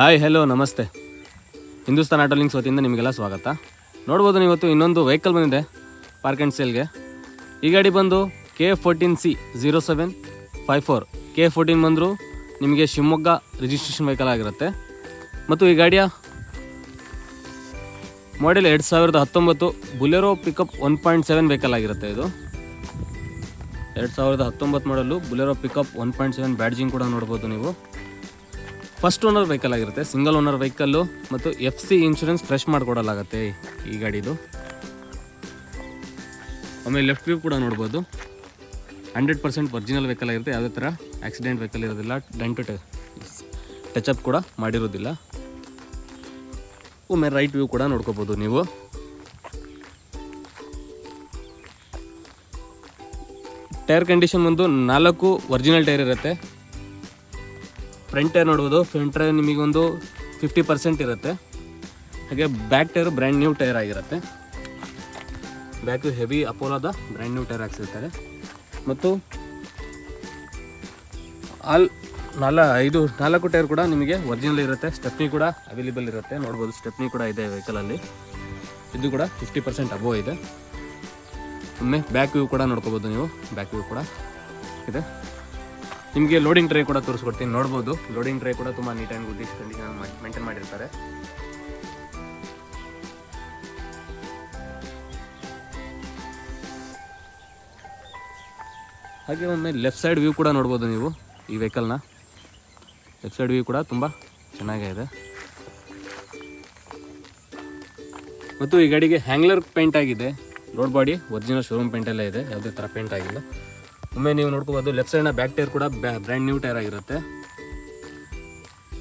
Hi hello ನಮಸ್ತೆ. Hindustan auto links ವತಿಯಿಂದ ನಿಮಗೆಲ್ಲ ಸ್ವಾಗತ. ನೋಡ್ಬೋದು ನೀವತ್ತು ಇವತ್ತು ಇನ್ನೊಂದು ವೆಹಿಕಲ್ ಬಂದಿದೆ ಪಾರ್ಕ್ ಆ್ಯಂಡ್ ಸೇಲ್ಗೆ ಈ ಗಾಡಿ ಬಂದು K fourteen C zero seven five four K fourteen ಬಂದರೂ ನಿಮಗೆ ಶಿವಮೊಗ್ಗ ರಿಜಿಸ್ಟ್ರೇಷನ್ ವೆಹಿಕಲ್ ಆಗಿರುತ್ತೆ. ಮತ್ತು ಈ ಗಾಡಿಯ ಮಾಡೆಲ್ ಎರಡು ಸಾವಿರದ ಹತ್ತೊಂಬತ್ತು Bolero pickup one point seven vehicle ಆಗಿರುತ್ತೆ ಇದು. ಎರಡು ಸಾವಿರದ ಹತ್ತೊಂಬತ್ತು ಮಾಡಲು Bolero pickup one point seven badging ಕೂಡ ನೋಡ್ಬೋದು ನೀವು. ಫಸ್ಟ್ ಓನರ್ ವೆಹಿಕಲ್ ಆಗಿರುತ್ತೆ. ಸಿಂಗಲ್ ಓನರ್ ವೆಹಿಕಲ್ಲು ಮತ್ತು ಎಫ್ ಸಿ ಇನ್ಶೂರೆನ್ಸ್ ಫ್ರೆಶ್ ಮಾಡಿಕೊಡಲಾಗತ್ತೆ ಈ ಗಾಡಿದು. ಆಮೇಲೆ ಲೆಫ್ಟ್ ವ್ಯೂ ಕೂಡ ನೋಡ್ಬೋದು. ಹಂಡ್ರೆಡ್ ಪರ್ಸೆಂಟ್ ಒರಿಜಿನಲ್ ವೆಹಿಕಲ್ ಆಗಿರುತ್ತೆ. ಯಾವುದೇ ಥರ ಆಕ್ಸಿಡೆಂಟ್ ವೆಹಿಕಲ್ ಇರೋದಿಲ್ಲ. ಡೆಂಟು ಅಪ್ ಕೂಡ ಮಾಡಿರೋದಿಲ್ಲ. ಒಮ್ಮೆ ರೈಟ್ ವ್ಯೂ ಕೂಡ ನೋಡ್ಕೋಬೋದು ನೀವು. ಟೈರ್ ಕಂಡೀಷನ್ ಒಂದು ನಾಲ್ಕು ಒರಿಜಿನಲ್ ಟೈರ್ ಇರುತ್ತೆ. ಫ್ರಂಟ್ ಟೈರ್ ನೋಡ್ಬೋದು. ಫ್ರಂಟ್ ಟೈರ್ ನಿಮಗೆ ಒಂದು ಫಿಫ್ಟಿ ಪರ್ಸೆಂಟ್ ಇರುತ್ತೆ. ಹಾಗೆ back tyre brand new tyre ಆಗಿರುತ್ತೆ. ಬ್ಯಾಕು ಹೆವಿ ಅಪೋಲೋದ ಬ್ರ್ಯಾಂಡ್ ನ್ಯೂ ಟೈರ್ ಹಾಕ್ಸಿರ್ತಾರೆ. ಮತ್ತು ಆಲ್ ನಾಲ್, ಐದು, ನಾಲ್ಕು ಟೈರ್ ಕೂಡ ನಿಮಗೆ ಒರಿಜಿನಲ್ ಇರುತ್ತೆ. ಸ್ಟೆಪ್ನಿ ಕೂಡ ಅವೈಲೇಬಲ್ ಇರುತ್ತೆ. ನೋಡ್ಬೋದು ಸ್ಟೆಪ್ನಿ ಕೂಡ ಇದೆ ವೆಹಿಕಲಲ್ಲಿ ಇದು ಕೂಡ ಫಿಫ್ಟಿ ಪರ್ಸೆಂಟ್ ಅಬೋ ಇದೆ. ಒಮ್ಮೆ ಬ್ಯಾಕ್ ವ್ಯೂ ಕೂಡ ನೋಡ್ಕೋಬೋದು ನೀವು. ಬ್ಯಾಕ್ ವ್ಯೂ ಕೂಡ ಇದೆ. ನಿಮಗೆ ಲೋಡಿಂಗ್ ಟ್ರೇ ಕೂಡ ತೋರಿಸ್ಕೊಡ್ತೀನಿ, ನೋಡ್ಬೋದು. ಲೋಡಿಂಗ್ ಟ್ರೇ ಕೂಡ ತುಂಬ neat and good condition maintain ಮಾಡಿರ್ತಾರೆ. ಹಾಗೆ ಒಮ್ಮೆ ಲೆಫ್ಟ್ ಸೈಡ್ ವ್ಯೂ ಕೂಡ ನೋಡ್ಬೋದು ನೀವು ಈ ವೆಹಿಕಲ್ನ ಲೆಫ್ಟ್ ಸೈಡ್ ವ್ಯೂ ಕೂಡ ತುಂಬ ಚೆನ್ನಾಗಿದೆ ಮತ್ತು ಈ ಗಾಡಿಗೆ ಹ್ಯಾಂಗ್ಲರ್ ಪೇಂಟ್ ಆಗಿದೆ. Road body original showroom paint ಎಲ್ಲ ಇದೆ. ಯಾವುದೇ ಥರ ಪೇಂಟ್ ಆಗಿಲ್ಲ. ಒಮ್ಮೆ ನೀವು ನೋಡ್ಕೋಬೋದು ಲೆಫ್ಟ್ ಸೈಡ್ನ ಬ್ಯಾಕ್ ಟೈರ್ ಕೂಡ ಬ್ರ್ಯಾಂಡ್ ನ್ಯೂ ಟೈರ್ ಆಗಿರುತ್ತೆ.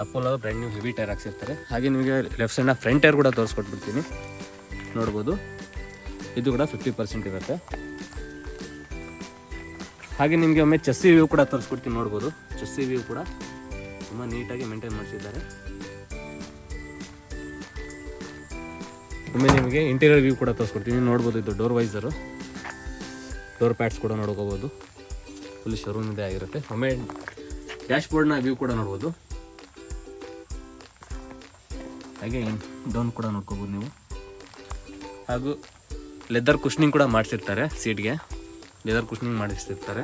Apollo brand new heavy tyre ಹಾಕ್ಸಿರ್ತಾರೆ. ಹಾಗೆ ನಿಮಗೆ ಲೆಫ್ಟ್ ಸೈಡ್ನ ಫ್ರಂಟ್ ಟೈರ್ ಕೂಡ ತೋರಿಸ್ಕೊಟ್ಬಿಡ್ತೀನಿ. ನೋಡ್ಬೋದು. ಇದು ಕೂಡ ಫಿಫ್ಟಿ ಪರ್ಸೆಂಟ್ ಇರುತ್ತೆ. ಹಾಗೆ ನಿಮಗೆ ಒಮ್ಮೆ ಚೆಸ್ಸಿ ವ್ಯೂ ಕೂಡ ತೋರಿಸ್ಕೊಡ್ತೀನಿ, ನೋಡ್ಬೋದು. ಚೆಸ್ಸಿ ವ್ಯೂ ಕೂಡ ತುಂಬ ನೀಟಾಗಿ ಮೇಂಟೈನ್ ಮಾಡಿಸಿದ್ದಾರೆ. ಒಮ್ಮೆ ನಿಮಗೆ ಇಂಟೀರಿಯರ್ ವ್ಯೂ ಕೂಡ ತೋರಿಸ್ಕೊಡ್ತೀನಿ. ನೋಡ್ಬೋದು ಇದು ಡೋರ್ ವೈಸರು ಡೋರ್ ಪ್ಯಾಡ್ಸ್ ಕೂಡ ನೋಡ್ಕೋಬೋದು. ಫುಲ್ ಶೋರೂಮ್ ಇದೆ ಆಗಿರುತ್ತೆ. ಒಮ್ಮೆ ಡ್ಯಾಶ್ ಬೋರ್ಡ್ನ ವ್ಯೂ ಕೂಡ ನೋಡ್ಬೋದು. ಹಾಗೆ ಡೌನ್ ಕೂಡ ನೋಡ್ಕೋಬೋದು ನೀವು. ಹಾಗೂ ಲೆದರ್ ಕುಶ್ನಿಂಗ್ ಕೂಡ ಮಾಡಿಸಿರ್ತಾರೆ ಸೀಟ್ಗೆ ಲೆದರ್ ಕುಶ್ನಿಂಗ್ ಮಾಡಿಸಿರ್ತಾರೆ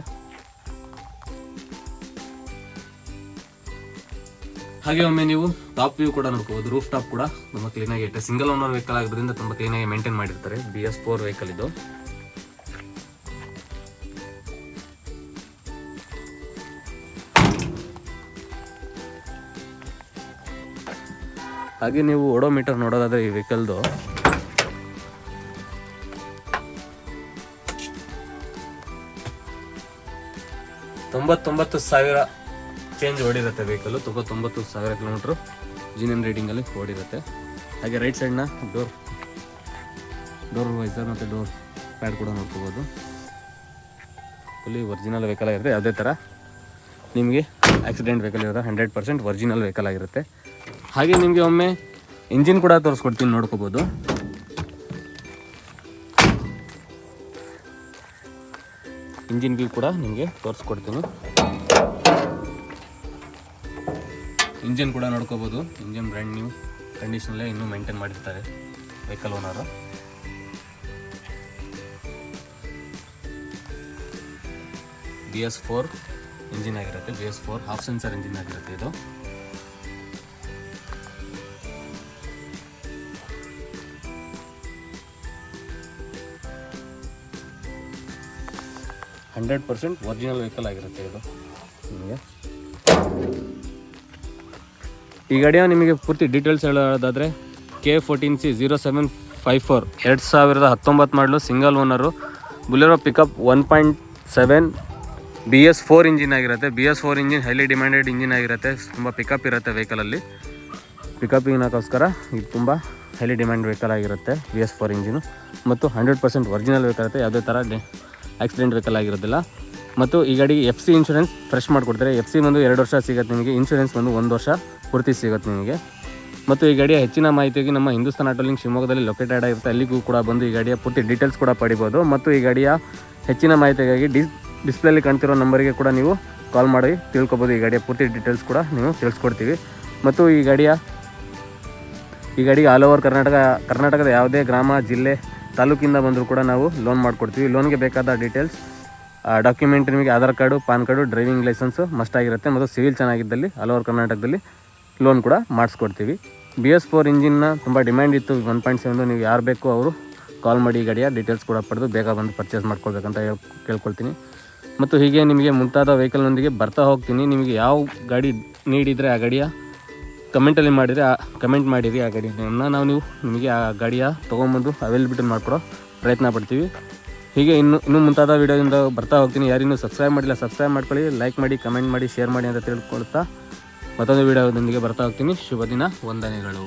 ಹಾಗೆ ಒಮ್ಮೆ ನೀವು ಟಾಪ್ ವ್ಯೂ ಕೂಡ ನೋಡ್ಕೋಬೋದು. ರೂಫ್ ಟಾಪ್ ಕೂಡ. ತುಂಬ ಕ್ಲೀನಾಗಿ ಇಟ್ಟೆ ಸಿಂಗಲ್ ಓನರ್ ವೆಹಿಕಲ್ ಆಗೋದ್ರಿಂದ ತುಂಬ ಕ್ಲೀನಾಗಿ ಮೇಂಟೈನ್ ಮಾಡಿರ್ತಾರೆ. ಬಿ ಎಸ್ ಫೋರ್ ವೆಹಿಕಲ್ ಇದು. ಹಾಗೆ ನೀವು ಓಡೋಮೀಟರ್ ನೋಡೋದಾದ್ರೆ ಈ ವೆಹಿಕಲ್ದು ತೊಂಬತ್ತೊಂಬತ್ತು ಸಾವಿರ ಚೇಂಜ್ ಓಡಿರುತ್ತೆ ವೆಹಿಕಲ್ ತೊಂಬತ್ತೊಂಬತ್ತು ಸಾವಿರ ಕಿಲೋಮೀಟ್ರು ಜಿನಿಯನ್ ಅಲ್ಲಿ ಓಡಿರುತ್ತೆ. ಹಾಗೆ ರೈಟ್ ಸೈಡ್ನ ಡೋರ್ ಡೋರ್ ವೈಸರ್ ಮತ್ತು ಡೋರ್ ಪ್ಯಾಡ್ ಕೂಡ ನೋಡ್ಕೋಬೋದು. ಇಲ್ಲಿ ಒರಿಜಿನಲ್ ವೆಹಿಕಲ್ ಆಗಿರುತ್ತೆ. ಯಾವುದೇ ಥರ ನಿಮಗೆ ಆಕ್ಸಿಡೆಂಟ್ ವೆಹಿಕಲ್ ಇರೋದು ಹಂಡ್ರೆಡ್ ಪರ್ಸೆಂಟ್ ಒರಿಜಿನಲ್ ವೆಹಿಕಲ್ ಆಗಿರುತ್ತೆ. ಹಾಗೆ ನಿಮಗೆ ಒಮ್ಮೆ ಇಂಜಿನ್ ಕೂಡ ತೋರಿಸ್ಕೊಡ್ತೀನಿ, ನೋಡ್ಕೋಬೋದು. ಇಂಜಿನ್ ವ್ಯೂ ಕೂಡ ನಿಮಗೆ ತೋರಿಸ್ಕೊಡ್ತೀನಿ. ಇಂಜಿನ್ ಕೂಡ ನೋಡ್ಕೋಬೋದು, ಇಂಜಿನ್ ಬ್ರ್ಯಾಂಡ್ ನ್ಯೂ ಕಂಡೀಷನಲ್ಲೇ ಇನ್ನೂ ಮೇಂಟೈನ್ ಮಾಡಿರ್ತಾರೆ vehicle owner B S four engine ಆಗಿರುತ್ತೆ B S four half sensor engine ಆಗಿರುತ್ತೆ ಇದು. ಹಂಡ್ರೆಡ್ ಪರ್ಸೆಂಟ್ ಒರಿಜಿನಲ್ ವೆಹಿಕಲ್ ಆಗಿರುತ್ತೆ ಇದು. ನಿಮಗೆ ಈ ಗಾಡಿಯ ನಿಮಗೆ ಪೂರ್ತಿ ಡೀಟೇಲ್ಸ್ ಹೇಳೋದಾದರೆ K fourteen C zero seven five four. ಎರಡು ಸಾವಿರದ ಹತ್ತೊಂಬತ್ತು ಮಾಡಲು single owner. Bolero pickup one point seven. B S four engine ಆಗಿರುತ್ತೆ. B S four engine highly demanded engine ಆಗಿರುತ್ತೆ. ತುಂಬ ಪಿಕಪ್ ಇರುತ್ತೆ ವೆಹಿಕಲಲ್ಲಿ ಪಿಕಪ್ಪಿನಕ್ಕೋಸ್ಕರ ಇದು ತುಂಬ ಹೈಲಿ ಡಿಮ್ಯಾಂಡ್ ವೆಹಿಕಲ್ ಆಗಿರುತ್ತೆ ಬಿ ಎಸ್ ಫೋರ್ ಇಂಜಿನು. ಮತ್ತು ಹಂಡ್ರೆಡ್ ಪರ್ಸೆಂಟ್ ಒರಿಜಿನಲ್ ವೆಹಿಕಲ್ ಇರುತ್ತೆ. ಯಾವುದೇ ಥರ ಆಕ್ಸಿಡೆಂಟ್ ವೆಹಿಕಲ್ ಆಗಿರೋದಿಲ್ಲ. ಮತ್ತು ಈ ಗಾಡಿಗೆ ಎಫ್ ಸಿ ಇನ್ಶೂರೆನ್ಸ್ ಫ್ರೆಶ್ ಮಾಡಿಕೊಡ್ತಾರೆ. ಎಫ್ ಸಿ ಬಂದು ಎರಡು ವರ್ಷ ಸಿಗುತ್ತೆ ನಿಮಗೆ. ಇನ್ಶೂರೆನ್ಸ್ ಬಂದು ಒಂದು ವರ್ಷ ಪೂರ್ತಿ ಸಿಗುತ್ತೆ ನಿಮಗೆ. ಮತ್ತು ಈ ಗಾಡಿಯ ಹೆಚ್ಚಿನ ಮಾಹಿತಿಗೆ ನಮ್ಮ ಹಿಂದೂಸ್ತಾನ್ ಆಟೋಲಿಂಗ್ ಶಿವಮೊಗ್ಗದಲ್ಲಿ ಲೊಕೇಟೆಡ್ ಆಗಿರುತ್ತೆ. ಅಲ್ಲಿಗೂ ಕೂಡ ಬಂದು ಈ ಗಾಡಿಯ ಪೂರ್ತಿ ಡೀಟೇಲ್ಸ್ ಕೂಡ ಪಡಿಬೋದು. ಮತ್ತು ಈ ಗಾಡಿಯ ಹೆಚ್ಚಿನ ಮಾಹಿತಿಗಾಗಿ ಡಿಸ್ ಡಿಸ್ಪ್ಲೇಲಿ ಕಾಣ್ತಿರೋ ನಂಬರಿಗೆ ಕೂಡ ನೀವು ಕಾಲ್ ಮಾಡಿ, ತಿಳ್ಕೊಬೋದು. ಈ ಗಾಡಿಯ ಪೂರ್ತಿ ಡೀಟೇಲ್ಸ್ ಕೂಡ ನೀವು ತಿಳಿಸ್ಕೊಡ್ತೀವಿ. ಮತ್ತು ಈ ಗಾಡಿಯ ಈ ಗಾಡಿಗೆ ಆಲ್ ಓವರ್ ಕರ್ನಾಟಕ ಕರ್ನಾಟಕದ ಯಾವುದೇ ಗ್ರಾಮ, ಜಿಲ್ಲೆ ತಾಲೂಕಿಂದ ಬಂದರೂ ಕೂಡ ನಾವು ಲೋನ್ ಮಾಡಿಕೊಡ್ತೀವಿ. ಲೋನ್ಗೆ ಬೇಕಾದ ಡೀಟೇಲ್ಸ್ ಡಾಕ್ಯುಮೆಂಟ್ ನಿಮಗೆ Aadhaar card, PAN card driving licence must ಆಗಿರುತ್ತೆ. ಮತ್ತು ಸಿವಿಲ್ ಚೆನ್ನಾಗಿದ್ದಲ್ಲಿ ಆಲ್ ಓವರ್ ಕರ್ನಾಟಕದಲ್ಲಿ ಲೋನ್ ಕೂಡ ಮಾಡಿಸ್ಕೊಡ್ತೀವಿ. ಬಿ ಎಸ್ ಫೋರ್ ಇಂಜಿನ್ನ ತುಂಬ ಡಿಮ್ಯಾಂಡ್ ಇತ್ತು. ಒನ್ ಪಾಯಿಂಟ್ ಸೆವೆನ್ ನೀವು ಯಾರು ಬೇಕೋ ಅವರು ಕಾಲ್ ಮಾಡಿ ಗಾಡಿಯ ಡೀಟೇಲ್ಸ್ ಕೂಡ ಪಡೆದು ಬೇಗ ಬಂದು ಪರ್ಚೇಸ್ ಮಾಡ್ಕೊಳ್ಬೇಕಂತ ಕೇಳ್ಕೊಳ್ತೀನಿ. ಮತ್ತು ಹೀಗೆ ನಿಮಗೆ ಮುಂತಾದ ವೆಹಿಕಲ್ನೊಂದಿಗೆ ಬರ್ತಾ ಹೋಗ್ತೀನಿ. ನಿಮಗೆ ಯಾವ ಗಾಡಿ ನೀಡಿದರೆ ಆ ಗಾಡಿಯ ಕಮೆಂಟಲ್ಲಿ ಮಾಡಿದರೆ ಕಮೆಂಟ್ ಮಾಡಿರಿ, ಆ ಗಾಡಿಯನ್ನು ನಾವು ನೀವು, ನಿಮಗೆ ಆ ಗಾಡಿಯ ತೊಗೊಂಬಂದು ಅವೈಲಬಿಲಿಟಿ ಮಾಡಿಕೊಡೋ ಪ್ರಯತ್ನ ಪಡ್ತೀವಿ. ಹೀಗೆ ಇನ್ನು, ಇನ್ನೂ ಮುಂತಾದ ವೀಡಿಯೋದಿಂದ ಬರ್ತಾ ಹೋಗ್ತೀನಿ. ಯಾರಿನ್ನೂ ಸಬ್ಸ್ಕ್ರೈಬ್ ಮಾಡಿಲ್ಲ ಸಬ್ಸ್ಕ್ರೈಬ್ ಮಾಡ್ಕೊಳ್ಳಿ. ಲೈಕ್ ಮಾಡಿ ಕಮೆಂಟ್ ಮಾಡಿ ಶೇರ್ ಮಾಡಿ ಅಂತ ತಿಳ್ಕೊಳ್ತಾ ಮತ್ತೊಂದು ವೀಡಿಯೋದೊಂದಿಗೆ ಬರ್ತಾ ಹೋಗ್ತೀನಿ. ಶುಭ ದಿನ, ವಂದನೆಗಳು.